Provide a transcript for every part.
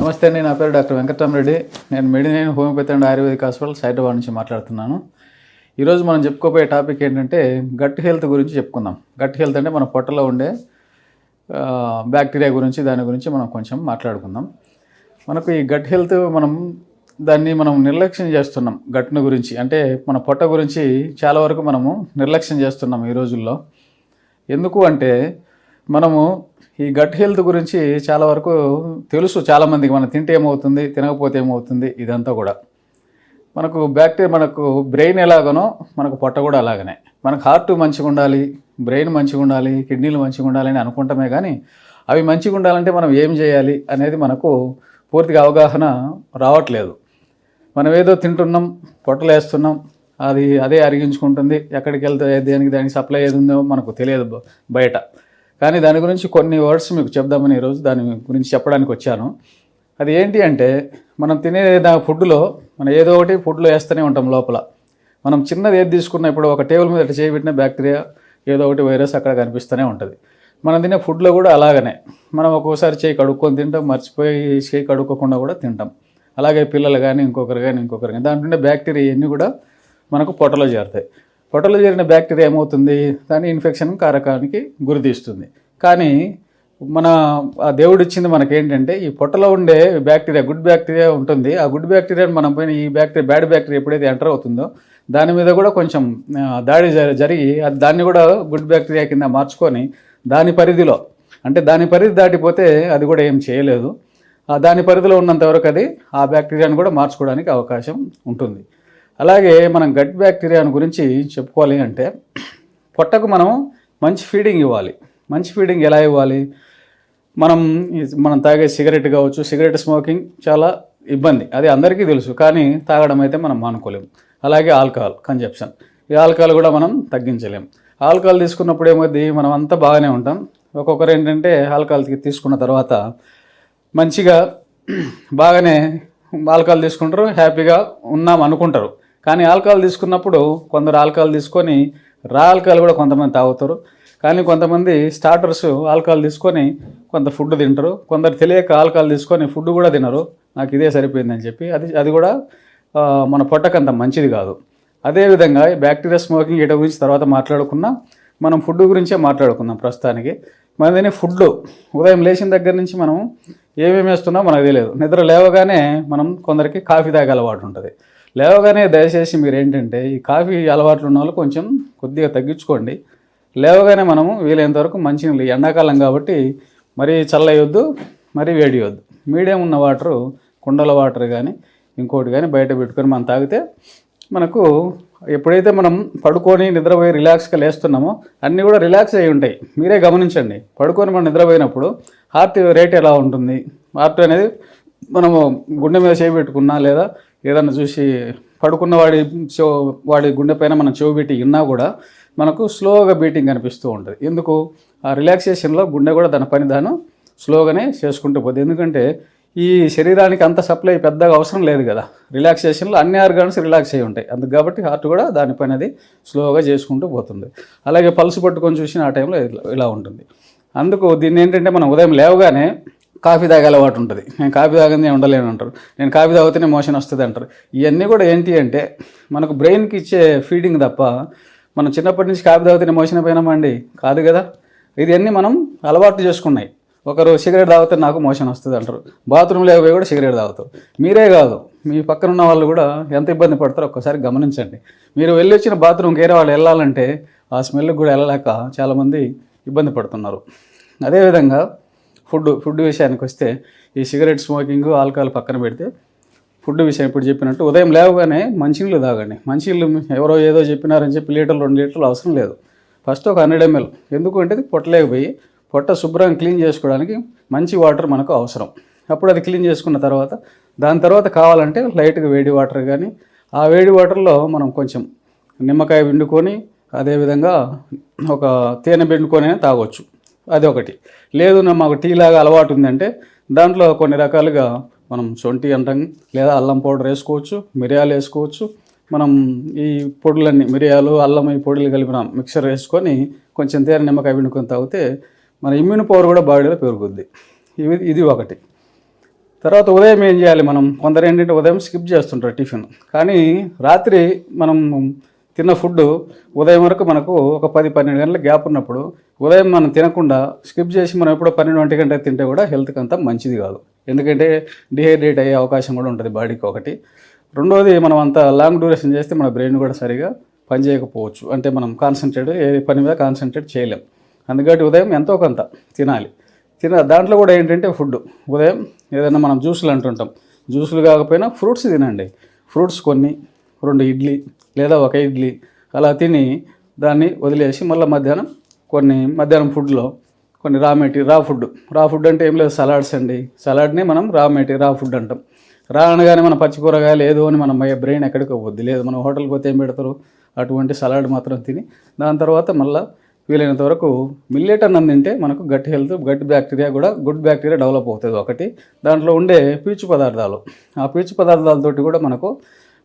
నమస్తే అండి నా పేరు డాక్టర్ వెంకటరామరెడ్డి నేను Medinine homeopathy and ayurvedic hospital Hyderabad నుంచి మాట్లాడుతున్నాను. ఈరోజు మనం చెప్పుకోబోయే టాపిక్ ఏంటంటే గట్ హెల్త్ గురించి చెప్పుకుందాం. గట్ హెల్త్ అంటే మన పొట్టలో ఉండే బ్యాక్టీరియా గురించి దాని గురించి మనం కొంచెం మాట్లాడుకుందాం. మనకు ఈ గట్ హెల్త్ మనం దాన్ని మనం నిర్లక్ష్యం చేస్తున్నాం గట్ను గురించి. అంటే మన పొట్ట గురించి చాలా వరకు మనము నిర్లక్ష్యం చేస్తున్నాం ఈ రోజుల్లో. ఎందుకు అంటే మనము ఈ గట్ హెల్త్ గురించి చాలా వరకు తెలుసు. చాలామందికి మనం తింటే ఏమవుతుంది తినకపోతే ఏమవుతుంది ఇదంతా కూడా. మనకు బ్యాక్టీరియా మనకు బ్రెయిన్ ఎలాగనో మనకు పొట్ట కూడా అలాగనే. మనకు హార్ట్ మంచిగా ఉండాలి బ్రెయిన్ మంచిగా ఉండాలి కిడ్నీలు మంచిగా ఉండాలని అనుకుంటామే కానీ అవి మంచిగా ఉండాలంటే మనం ఏం చేయాలి అనేది మనకు పూర్తిగా అవగాహన రావట్లేదు. మనం ఏదో తింటున్నాం పొట్టలు వేస్తున్నాం అది అదే అరిగించుకుంటుంది. ఎక్కడికి వెళ్తే దేనికి దానికి సప్లై ఏది ఉందో మనకు తెలియదు బ- బయట. కానీ దాని గురించి కొన్ని వర్డ్స్ మీకు చెప్దామని ఈరోజు దాని గురించి చెప్పడానికి వచ్చాను. అది ఏంటి అంటే మనం తినే దా ఫుడ్లో మనం ఏదో ఒకటి ఫుడ్లో వేస్తూనే ఉంటాం లోపల. మనం చిన్నది ఏది తీసుకున్నా ఇప్పుడు ఒక టేబుల్ మీద ఇట్లా చేయబెట్టిన బ్యాక్టీరియా ఏదో ఒకటి వైరస్ అక్కడ కనిపిస్తూనే ఉంటుంది. మనం తినే ఫుడ్లో కూడా అలాగనే. మనం ఒక్కోసారి చేయి కడుక్కొని తింటాం మర్చిపోయి చేయి కడుక్కోకుండా కూడా తింటాం. అలాగే పిల్లలు కానీ ఇంకొకరు కానీ ఇంకొకరు కానీ దాంట్లో ఉండే బ్యాక్టీరియా ఇవన్నీ కూడా మనకు పొట్టలో చేరుతాయి. పొట్టలో చేరిన బ్యాక్టీరియా ఏమవుతుంది? దాని ఇన్ఫెక్షన్ కారకానికి గురితీస్తుంది. కానీ మన ఆ దేవుడు ఇచ్చింది మనకేంటంటే ఈ పొట్టలో ఉండే బ్యాక్టీరియా గుడ్ బ్యాక్టీరియా ఉంటుంది. ఆ గుడ్ బ్యాక్టీరియాని మనం పైన ఈ బ్యాక్టీరియా బ్యాడ్ బ్యాక్టీరియా ఎప్పుడైతే ఎంటర్ అవుతుందో దాని మీద కూడా కొంచెం దాడి జరిగి అది దాన్ని కూడా గుడ్ బ్యాక్టీరియా కింద మార్చుకొని దాని పరిధిలో అంటే దాని పరిధి దాటిపోతే అది కూడా ఏం చేయలేదు. ఆ దాని పరిధిలో ఉన్నంత వరకు అది ఆ బ్యాక్టీరియాను కూడా మార్చుకోవడానికి అవకాశం ఉంటుంది. అలాగే మనం గట్ బ్యాక్టీరియా గురించి చెప్పుకోవాలి అంటే పొట్టకు మనం మంచి ఫీడింగ్ ఇవ్వాలి. మంచి ఫీడింగ్ ఎలా ఇవ్వాలి? మనం మనం తాగే సిగరెట్ కావచ్చు సిగరెట్ స్మోకింగ్ చాలా ఇబ్బంది. అది అందరికీ తెలుసు కానీ తాగడం అయితే మనం మానుకోలేము అలాగే ఆల్కహాల్ కన్జప్షన్ ఈ ఆల్కహాల్ కూడా మనం తగ్గించలేం. ఆల్కహాల్ తీసుకున్నప్పుడు ఏమవుద్ది? మనం అంతా బాగానే ఉంటాం. ఒక్కొక్కరు ఏంటంటే ఆల్కహాల్ తీసుకున్న తర్వాత మంచిగా బాగానే ఆల్కహాల్ తీసుకుంటారు హ్యాపీగా ఉన్నాం అనుకుంటారు. కానీ ఆల్కహాల్ తీసుకున్నప్పుడు కొందరు ఆల్కహాల్ తీసుకొని రా ఆల్కహాల్ కూడా కొంతమంది తాగుతారు. కానీ కొంతమంది స్టార్టర్స్ ఆల్కహాల్ తీసుకొని కొంత ఫుడ్ తింటారు. కొందరు తెలియక ఆల్కహాల్ తీసుకొని ఫుడ్ కూడా తినరు. నాకు ఇదే సరిపోయిందని చెప్పి అది అది కూడా మన పొట్టకంత మంచిది కాదు. అదేవిధంగా బ్యాక్టీరియా స్మోకింగ్ వీటి గురించి తర్వాత మాట్లాడుకున్నా మనం ఫుడ్ గురించే మాట్లాడుకుందాం ప్రస్తుతానికి. మనది ఫుడ్ ఉదయం లేచిన దగ్గర నుంచి మనం ఏమేమి వేస్తున్నా మనకు తెలియదు. నిద్ర లేవగానే మనం కొందరికి కాఫీ తాగే అలవాటు ఉంటుంది. లేవగానే దయచేసి మీరు ఏంటంటే ఈ కాఫీ అలవాట్లు ఉన్న వాళ్ళు కొంచెం కొద్దిగా తగ్గించుకోండి. లేవగానే మనము వీలైనంత వరకు మంచినీళ్ళు ఎండాకాలం కాబట్టి మరీ చల్లయొద్దు మరీ వేడియొద్దు. మీడియం ఉన్న వాటరు కుండల వాటర్ కానీ ఇంకోటి కానీ బయట పెట్టుకొని మనం తాగితే మనకు ఎప్పుడైతే మనం పడుకొని నిద్రపోయి రిలాక్స్గా లేస్తున్నామో అన్నీ కూడా రిలాక్స్ అయి ఉంటాయి. మీరే గమనించండి. పడుకొని మనం నిద్రపోయినప్పుడు హార్ట్ రేట్ ఎలా ఉంటుంది? హార్ట్ అనేది మనము గుండె మీద చేయి పెట్టుకున్నా లేదా ఏదన్నా చూసి పడుకున్న వాడి చెవు వాడి గుండె పైన మనం చెవు పెట్టి విన్నా కూడా మనకు స్లోగా బీటింగ్ కనిపిస్తూ ఉంటుంది. ఎందుకు? ఆ రిలాక్సేషన్లో గుండె కూడా దాని పని దాను స్లోగానే చేసుకుంటూ పోతుంది. ఎందుకంటే ఈ శరీరానికి అంత సప్లై పెద్దగా అవసరం లేదు కదా. రిలాక్సేషన్లో అన్ని ఆర్గాన్స్ రిలాక్స్ అయి ఉంటాయి. అందుకు కాబట్టి హార్ట్ కూడా దాని పని అది స్లోగా చేసుకుంటూ పోతుంది. అలాగే పల్స్ పట్టుకొని చూసిన ఆ టైంలో ఇలా ఇలా ఉంటుంది. అందుకు దీన్ని ఏంటంటే మనం ఉదయం లేవగానే కాఫీ తాగే అలవాటు ఉంటుంది. నేను కాఫీ తాగింది ఉండలేను అంటారు. నేను కాఫీ తాగితేనే మోషన్ వస్తుంది అంటారు. ఇవన్నీ కూడా ఏంటి అంటే మనకు బ్రెయిన్కి ఇచ్చే ఫీడింగ్ తప్ప మనం చిన్నప్పటి నుంచి కాఫీ తాగితేనే మోషన్ పోయినామండి కాదు కదా. ఇది అన్నీ మనం అలవాటు చేసుకున్నాయి. ఒకరు సిగరెట్ తాగితే నాకు మోషన్ వస్తుంది అంటారు. బాత్రూమ్ లేకపోయి కూడా సిగరెట్ తాగుతారు. మీరే కాదు. మీ పక్కన ఉన్న వాళ్ళు కూడా ఎంత ఇబ్బంది పడతారో ఒక్కసారి గమనించండి. మీరు వెళ్ళి వచ్చిన బాత్రూమ్కి వేరే వాళ్ళు వెళ్ళాలంటే ఆ స్మెల్కి కూడా వెళ్ళలేక చాలామంది ఇబ్బంది పడుతున్నారు. అదేవిధంగా ఫుడ్ ఫుడ్ విషయానికి వస్తే ఈ సిగరెట్ స్మోకింగ్ ఆల్కహాల్ పక్కన పెడితే ఫుడ్ విషయం ఇప్పుడు చెప్పినట్టు ఉదయం లేవగానే మంచినీళ్ళు తాగండి. మంచినీళ్ళు ఎవరో ఏదో చెప్పినారని చెప్పి లీటర్లు రెండు లీటర్లు అవసరం లేదు. ఫస్ట్ ఒక హండ్రెడ్ ఎంఎల్. ఎందుకు అంటే పొట్టలేకపోయి పొట్ట శుభ్రంగా క్లీన్ చేసుకోవడానికి మంచి వాటర్ మనకు అవసరం. అప్పుడు అది క్లీన్ చేసుకున్న తర్వాత దాని తర్వాత కావాలంటే లైట్గా వేడి వాటర్ కానీ ఆ వేడి వాటర్లో మనం కొంచెం నిమ్మకాయ పిండుకొని అదేవిధంగా ఒక తేనె పిండుకొని తాగొచ్చు. అది ఒకటి లేదు నా మాకు టీ లాగా అలవాటు ఉందంటే దాంట్లో కొన్ని రకాలుగా మనం సొంటి అంటాం లేదా అల్లం పౌడర్ వేసుకోవచ్చు మిరియాలు వేసుకోవచ్చు. మనం ఈ పొడులన్నీ మిరియాలు అల్లం ఈ పొడులు కలిపిన మిక్సర్ వేసుకొని కొంచెం తేనె నిమ్మకాయ పిండుకొని తాగితే మన ఇమ్యూన్ పవర్ కూడా బాడీలో పెరుగుద్ది. ఇవి ఇది ఒకటి. తర్వాత ఉదయం ఏం చేయాలి మనం? కొందరు ఏంటంటే ఉదయం స్కిప్ చేస్తుంటారు టిఫిన్. కానీ రాత్రి మనం తిన్న ఫుడ్ ఉదయం వరకు మనకు ఒక పది పన్నెండు గంటల గ్యాప్ ఉన్నప్పుడు ఉదయం మనం తినకుండా స్కిప్ చేసి మనం ఎప్పుడో పన్నెండు ఒంటి గంట తింటే కూడా హెల్త్కి అంతా మంచిది కాదు. ఎందుకంటే డిహైడ్రేట్ అయ్యే అవకాశం కూడా ఉంటుంది బాడీకి ఒకటి. రెండోది మనం అంత లాంగ్ డ్యూరేషన్ చేస్తే మన బ్రెయిన్ కూడా సరిగా పనిచేయకపోవచ్చు అంటే మనం కాన్సన్ట్రేట్ ఏ పని మీద కాన్సన్ట్రేట్ చేయలేం. అందుకని ఉదయం ఎంతో కొంత తినాలి. తిన దాంట్లో కూడా ఏంటంటే ఫుడ్ ఉదయం ఏదైనా మనం జ్యూసులు అంటుంటాం. జ్యూసులు కాకపోయినా ఫ్రూట్స్ తినండి. ఫ్రూట్స్ కొన్ని రెండు ఇడ్లీ లేదా ఒక ఇడ్లీ అలా తిని దాన్ని వదిలేసి మళ్ళీ మధ్యాహ్నం కొన్ని మధ్యాహ్నం ఫుడ్లో కొన్ని రా మెటీ రా ఫుడ్. రా ఫుడ్ అంటే ఏం లేదు సలాడ్స్ అండి. సలాడ్ని మనం రా మెటీ రా ఫుడ్ అంటాం. రా అనగానే మన పచ్చి కూరగాయలు ఏదో అని మన బ్రెయిన్ ఎక్కడికి పోద్ది? లేదు మనం హోటల్కి పోతే ఏం పెడతారు? అటువంటి సలాడ్ మాత్రం తిని దాని తర్వాత మళ్ళీ వీలైనంత వరకు మిల్లెట్ అన్నం తింటే మనకు గట్ హెల్త్ గట్ బ్యాక్టీరియా కూడా గుడ్ బ్యాక్టీరియా డెవలప్ అవుతుంది ఒకటి. దాంట్లో ఉండే పీచు పదార్థాలు. ఆ పీచు పదార్థాలతోటి కూడా మనకు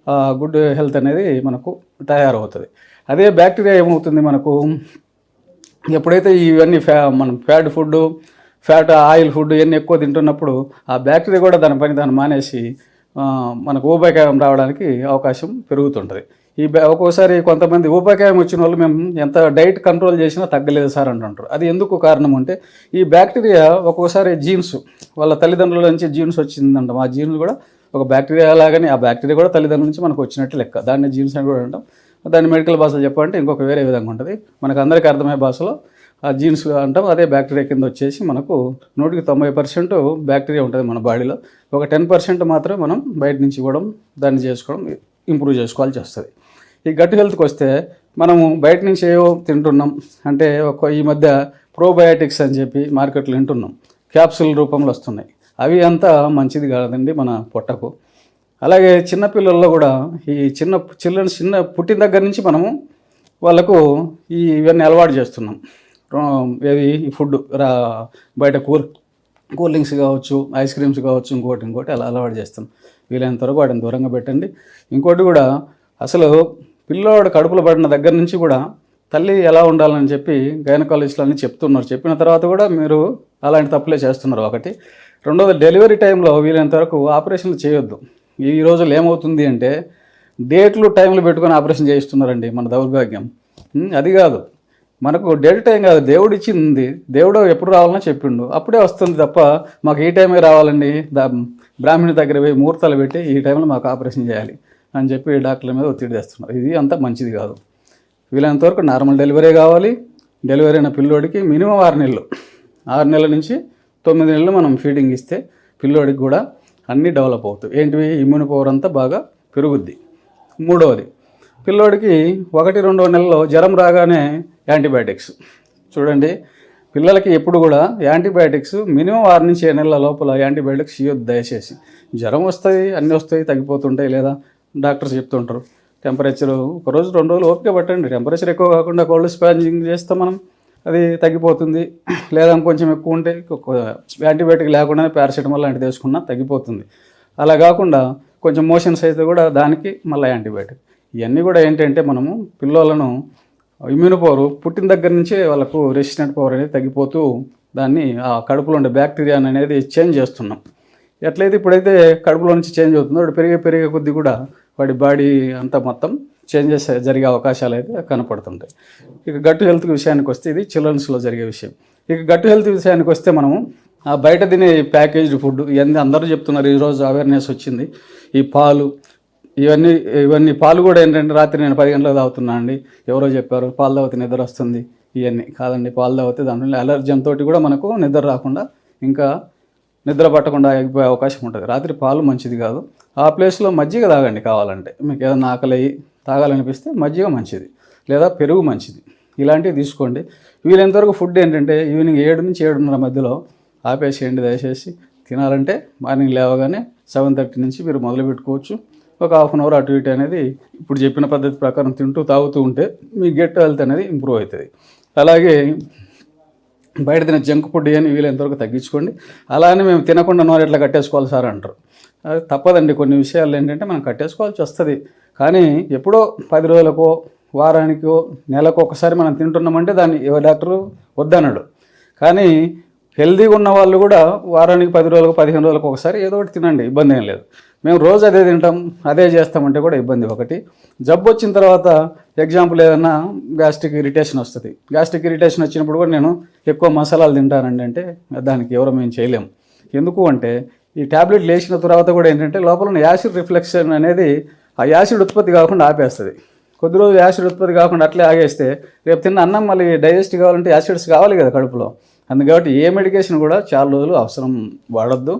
గుడ్ హెల్త్ అనేది మనకు తయారవుతుంది. అదే బ్యాక్టీరియా ఏమవుతుంది మనకు? ఎప్పుడైతే ఇవన్నీ ఫ్యా మనం fat food fat oil food ఇవన్నీ ఎక్కువ తింటున్నప్పుడు ఆ బ్యాక్టీరియా కూడా దాని పని దాన్ని మానేసి మనకు ఊబకాయం రావడానికి అవకాశం పెరుగుతుంటుంది. ఈ బ్యా- ఒక్కోసారి కొంతమంది ఊబకాయం వచ్చిన వాళ్ళు మేము ఎంత డైట్ కంట్రోల్ చేసినా తగ్గలేదు సార్ అంటుంటారు. అది ఎందుకు కారణం అంటే ఈ బ్యాక్టీరియా ఒక్కోసారి జీన్స్ వాళ్ళ తల్లిదండ్రుల నుంచి జీన్స్ వచ్చిందంటాం. ఆ జీన్స్ కూడా ఒక బ్యాక్టీరియా లాగానే ఆ బ్యాక్టీరియా కూడా తల్లిదండ్రుల నుంచి మనకు వచ్చినట్టు లెక్క. దాన్ని జీన్స్ అని కూడా అంటాం. దాన్ని మెడికల్ భాషలో చెప్పాలంటే ఇంకొక వేరే విధంగా ఉంటుంది. మనకు అందరికీ అర్థమయ్యే భాషలో ఆ జీన్స్ అంటాం. అదే బ్యాక్టీరియా కింద వచ్చేసి మనకు నూటికి తొంభై పర్సెంట్ బ్యాక్టీరియా ఉంటుంది మన బాడీలో. ఒక టెన్ పర్సెంట్ మాత్రమే మనం బయట నుంచి ఇవ్వడం దాన్ని చేసుకోవడం ఇంప్రూవ్ చేసుకోవాల్సి వస్తుంది ఈ గట్ హెల్త్కి వస్తే మనము బయట నుంచి ఏవో తింటున్నాం. అంటే ఒక ఈ మధ్య ప్రోబయాటిక్స్ అని చెప్పి మార్కెట్లో వింటున్నాం. క్యాప్సూల్ రూపంలో వస్తున్నాయి. అవి అంతా మంచిది కాదండి మన పొట్టకు. అలాగే చిన్నపిల్లల్లో కూడా ఈ చిన్న చిల్డ్రన్ చిన్న పుట్టిన దగ్గర నుంచి మనము వాళ్ళకు ఈ ఇవన్నీ అలవాటు చేస్తున్నాం. ఏది ఈ ఫుడ్ రా బయట కూల్ కూల్ డ్రింక్స్ కావచ్చు ఐస్ క్రీమ్స్ కావచ్చు ఇంకోటి ఇంకోటి అలా అలవాటు చేస్తాం వీలైనంత వరకు వాటిని దూరంగా పెట్టండి. ఇంకోటి కూడా అసలు పిల్లోడు కడుపులో పడిన దగ్గర నుంచి కూడా తల్లి ఎలా ఉండాలని చెప్పి గైనకాలజిస్టులు అన్ని చెప్తున్నారు. చెప్పిన తర్వాత కూడా మీరు అలాంటి తప్పులే చేస్తున్నారు. ఒకటి. రెండోది డెలివరీ టైంలో వీలైనంత వరకు ఆపరేషన్లు చేయొద్దు. ఈ రోజుల్లో ఏమవుతుంది అంటే డేట్లు టైంలు పెట్టుకొని ఆపరేషన్ చేయిస్తున్నారండి మన దౌర్భాగ్యం. అది కాదు. మనకు డేట్ టైం కాదు. దేవుడు ఇచ్చింది. దేవుడు ఎప్పుడు రావాలని చెప్పిండు. అప్పుడే వస్తుంది తప్ప మాకు ఈ టైమే రావాలండి. దా బ్రాహ్మణి దగ్గర పోయి ముహూర్తాలు పెట్టి ఈ టైంలో మాకు ఆపరేషన్ చేయాలి అని చెప్పి డాక్టర్ల మీద ఒత్తిడి తెస్తున్నారు. ఇది అంత మంచిది కాదు. వీలైనంత వరకు నార్మల్ డెలివరీ కావాలి. డెలివరీ అయిన పిల్లోడికి మినిమం ఆరు నెలలు. ఆరు నెలల నుంచి తొమ్మిది నెలలు మనం ఫీడింగ్ ఇస్తే పిల్లోడికి కూడా అన్నీ డెవలప్ అవుతాయి. ఏంటివి? ఇమ్యూన్ పవర్ అంతా బాగా పెరుగుద్ది. మూడవది పిల్లోడికి ఒకటి రెండో నెలలో జ్వరం రాగానే యాంటీబయాటిక్స్. చూడండి పిల్లలకి ఎప్పుడు కూడా యాంటీబయాటిక్స్ మినిమం ఆరు నుంచి ఏడు నెలల లోపల యాంటీబయాటిక్స్ ఇవ్వద్దు దయచేసి. జ్వరం వస్తాయి అన్నీ వస్తాయి తగ్గిపోతుంటాయి లేదా? డాక్టర్స్ చెప్తుంటారు. టెంపరేచర్ ఒక రోజు రెండు రోజులు ఓపిక పట్టండి. టెంపరేచర్ ఎక్కువ కాకుండా కోల్డ్ స్పాంజింగ్ చేస్తే మనం అది తగ్గిపోతుంది. లేదా కొంచెం ఎక్కువ ఉంటే యాంటీబయాటిక్ లేకుండానే పారాసిటమాల్ లాంటిది వేసుకున్నా తగ్గిపోతుంది. అలా కాకుండా కొంచెం మోషన్స్ అయితే కూడా దానికి మళ్ళీ యాంటీబయాటిక్. ఇవన్నీ కూడా ఏంటంటే మనము పిల్లలను ఇమ్యూన్ పవర్ పుట్టిన దగ్గర నుంచే వాళ్ళకు రెసిస్టెంట్ పవర్ అనేది తగ్గిపోతూ దాన్ని ఆ కడుపులో ఉండే బ్యాక్టీరియా అనేది చేంజ్ చేస్తున్నాం. ఎట్లయితే ఇప్పుడైతే కడుపులో నుంచి చేంజ్ అవుతుందో వాడు పెరిగే పెరిగే కొద్దీ కూడా వాడి బాడీ అంతా మొత్తం చేంజెస్ జరిగే అవకాశాలు అయితే కనపడుతుంటాయి. ఇక గట్టు హెల్త్ విషయానికి వస్తే ఇది చిల్డ్రన్స్లో జరిగే విషయం. ఇక గట్టు హెల్త్ విషయానికి వస్తే మనము ఆ బయట తినే ప్యాకేజ్డ్ ఫుడ్ ఇవన్నీ అందరూ చెప్తున్నారు ఈరోజు అవేర్నెస్ వచ్చింది. ఈ పాలు ఇవన్నీ ఇవన్నీ పాలు కూడా ఏంటంటే రాత్రి నేను పది గంటలకు తాగుతున్నా అండి. ఎవరో చెప్పారు పాలు తాగితే నిద్ర వస్తుంది ఇవన్నీ కాదండి. పాలు తాగితే దాంట్లో అలర్జన్ తోటి కూడా మనకు నిద్ర రాకుండా ఇంకా నిద్ర పట్టకుండా ఆగిపోయే అవకాశం ఉంటుంది. రాత్రి పాలు మంచిది కాదు. ఆ ప్లేస్లో మజ్జిగ తాగండి కావాలంటే. మీకు ఏదైనా ఆకలి అయ్యి తాగాలనిపిస్తే మజ్జిగ మంచిది. లేదా పెరుగు మంచిది. ఇలాంటివి తీసుకోండి. వీలైనంతవరకు ఫుడ్ ఏంటంటే ఈవినింగ్ ఏడు నుంచి ఏడున్నర మధ్యలో ఆపేసేయండి దయచేసి. తినాలంటే మార్నింగ్ లేవగానే సెవెన్ థర్టీ నుంచి మీరు మొదలు పెట్టుకోవచ్చు. ఒక హాఫ్ అన్ అవర్ అటు ఇటు అనేది ఇప్పుడు చెప్పిన పద్ధతి ప్రకారం తింటూ తాగుతూ ఉంటే మీ గెట్ హెల్త్ అనేది ఇంప్రూవ్ అవుతుంది. అలాగే బయట తిన జంక్ ఫుడ్ అని వీలైనంతవరకు తగ్గించుకోండి. అలానే మేము తినకుండా నోరు ఎట్లా కట్టేసుకోవాలి సార్ అంటారు. అది తప్పదండి. కొన్ని విషయాలు ఏంటంటే మనం కట్టేసుకోవాల్సి వస్తుంది. కానీ ఎప్పుడో పది రోజులకో వారానికో నెలకు ఒకసారి మనం తింటున్నామంటే దాన్ని ఏ డాక్టరు వద్దన్నాడు కానీ హెల్తీగా ఉన్న వాళ్ళు కూడా వారానికి పది రోజులకు పదిహేను రోజులకు ఒకసారి ఏదో ఒకటి తినండి. ఇబ్బంది ఏం లేదు. మేము రోజు అదే తింటాం అదే చేస్తామంటే కూడా ఇబ్బంది ఒకటి. జబ్బు వచ్చిన తర్వాత ఎగ్జాంపుల్ ఏదైనా గ్యాస్ట్రిక్ ఇరిటేషన్ వస్తుంది. గ్యాస్ట్రిక్ ఇరిటేషన్ వచ్చినప్పుడు కూడా నేను ఎక్కువ మసాలాలు తింటానండి అంటే దానికి ఎవరో మేము చేయలేము. ఎందుకు అంటే ఈ ట్యాబ్లెట్ లేచిన తర్వాత కూడా ఏంటంటే లోపల ఉన్న యాసిడ్ రిఫ్లెక్షన్ అనేది ఆ యాసిడ్ ఉత్పత్తి కాకుండా ఆపేస్తుంది. కొద్ది రోజులు యాసిడ్ ఉత్పత్తి కాకుండా అట్లే ఆగేస్తే రేపు తిన్న అన్నం మళ్ళీ డైజెస్ట్ కావాలంటే యాసిడ్స్ కావాలి కదా కడుపులో. అందుకని ఏ మెడికేషన్ కూడా చాలా రోజులు అవసరం వాడొద్దు.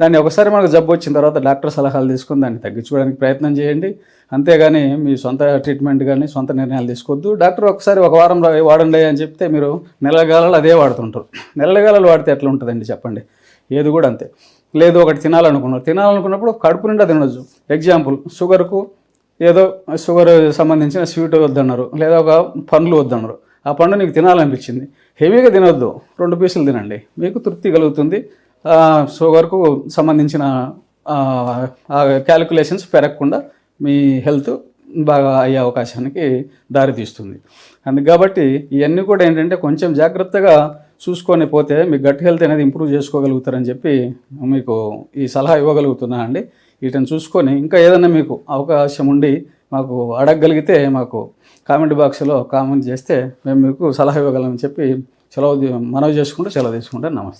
దాన్ని ఒకసారి మనకు జబ్బు వచ్చిన తర్వాత డాక్టర్ సలహాలు తీసుకుని దాన్ని తగ్గించుకోవడానికి ప్రయత్నం చేయండి. అంతేగాని మీ సొంత ట్రీట్మెంట్ కానీ సొంత నిర్ణయాలు తీసుకోవద్దు. డాక్టర్ ఒకసారి ఒక వారం వాడండి అని చెప్తే మీరు నెలగాలలు అదే వాడుతుంటారు. నెలగాలలు వాడితే ఎట్లా ఉంటుందండి చెప్పండి? ఏది కూడా అంతే. లేదు ఒకటి తినాలనుకున్నారు. తినాలనుకున్నప్పుడు కడుపు నిండా తినొచ్చు. ఎగ్జాంపుల్ షుగర్కు ఏదో షుగర్ సంబంధించిన స్వీట్ వద్దన్నారు. లేదా ఒక పండ్లు వద్దన్నారు. ఆ పండు నీకు తినాలనిపించింది. హెవీగా తినొద్దు. రెండు పీసులు తినండి. మీకు తృప్తి కలుగుతుంది. షుగర్కు సంబంధించిన క్యాలిక్యులేషన్స్ పెరగకుండా మీ హెల్త్ బాగా అయ్యే అవకాశానికి దారితీస్తుంది అందుకు కాబట్టి ఇవన్నీ కూడా ఏంటంటే కొంచెం జాగ్రత్తగా చూసుకొని పోతే మీ గట్ హెల్త్ అనేది ఇంప్రూవ్ చేసుకోగలుగుతారని చెప్పి మీకు ఈ సలహా ఇవ్వగలుగుతున్నా అండి. వీటిని చూసుకొని ఇంకా ఏదైనా మీకు అవకాశం ఉండి మాకు అడగగలిగితే మాకు కామెంట్ బాక్స్లో కామెంట్ చేస్తే మేము మీకు సలహా ఇవ్వగలమని చెప్పి సెలవు మనవి చేసుకుంటూ సెలవు తీసుకుంటాను నమస్తే.